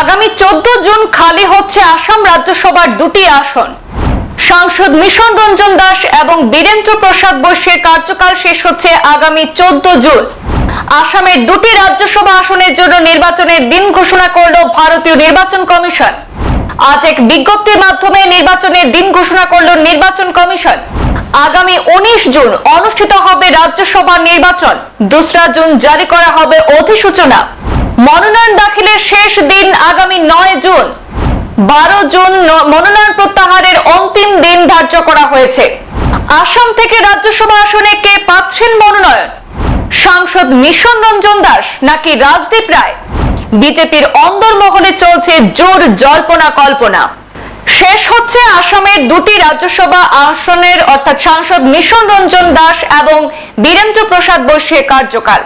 আগামী চোদ্দ জুন খালি হচ্ছে আসাম রাজ্যসভার দুটি আসন। সাংসদ মিশন রঞ্জন দাস এবং বীরেন্দ্র প্রসাদ বৈশ্যের কার্যকাল শেষ হচ্ছে আগামী চোদ্দ জুন। আসামের দুটি রাজ্যসভা আসনের জন্য নির্বাচনের দিন ঘোষণা করল ভারতীয় নির্বাচন কমিশন। আজ এক বিজ্ঞপ্তির মাধ্যমে নির্বাচনের দিন ঘোষণা করল নির্বাচন কমিশন। আগামী উনিশ জুন অনুষ্ঠিত হবে রাজ্যসভা নির্বাচন। দোসরা জুন জারি করা হবে অধিসূচনা। মনোনয়ন দাখিলের শেষ দিন আগামী নয় জুন। বারো জুন মনোনয়ন প্রত্যাহারের অন্তিম দিন ধার্য করা হয়েছে। আসাম থেকে রাজ্যসভা আসনে কে পাচ্ছেন মনোনয়ন? সাংসদ মিশন রঞ্জন দাস নাকি রাজদীপ রায়? বিজেপির অন্দরমহলে চলছে জোর জল্পনা কল্পনা। শেষ হচ্ছে আসামের দুটি রাজ্যসভা আসনের, অর্থাৎ সাংসদ মিশন রঞ্জন দাস এবং বীরেন্দ্র প্রসাদ বৈশ্যের কার্যকাল।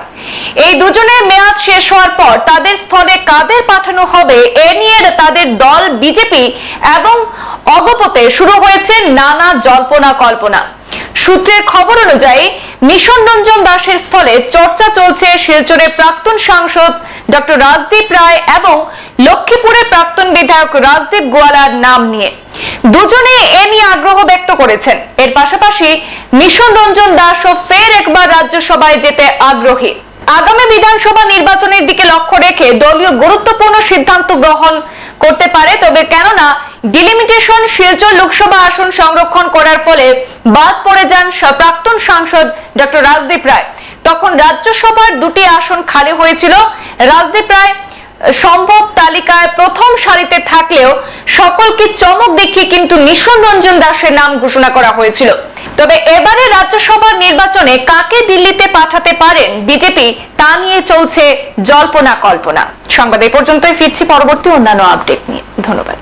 এই দুজনের মেয়াদ শেষ হওয়ার পর তাদের স্থলে কাদের পাঠানো হবে, এ নিয়ে তাদের দল বিজেপি এবং অগপতে শুরু হয়েছে নানা জল্পনা কল্পনা। সূত্রের খবর অনুযায়ী, মিশন রঞ্জন দাসের স্থলে চর্চা চলছে শিলচরের প্রাক্তন সাংসদ ডক্টর রাজদীপ রায় এবং লক্ষ্মীপুরের প্রাক্তন বিধায়ক রাজদীপ গোয়ালার নাম নিয়ে। দুজনে এ নিয়ে আগ্রহ ব্যক্ত করেছেন। এর পাশাপাশি মিশন রঞ্জন দাসও ফের একবার রাজ্যসভায় যেতে আগ্রহী। আগামী বিধানসভা নির্বাচনের দিকে লক্ষ্য রেখে দলীয় গুরুত্বপূর্ণ সিদ্ধান্ত গ্রহণ করতে পারে, তবে কেননা ডিলিমিটেশন শিলচর লোকসভা আসন সংরক্ষণ করার ফলে বাদ পড়ে যান প্রাক্তন সাংসদ ডক্টর রাজদীপ রায়। তখন রাজ্যসভার দুটি আসন খালি হয়েছিল। রাজদীপ রায় সম্ভব তালিকায় প্রথম সারিতে থাকলেও সকলকে চমক দেখিয়ে কিন্তু মিশন রঞ্জন দাসের নাম ঘোষণা করা হয়েছিল। তবে এবারে রাজ্যসভার নির্বাচনে কাকে দিল্লিতে পাঠাতে পারেন বিজেপি, তা নিয়ে চলছে জল্পনা কল্পনা। সংবাদ এই পর্যন্তই, ফিরছি পরবর্তী অন্যান্য আপডেট নিয়ে। ধন্যবাদ।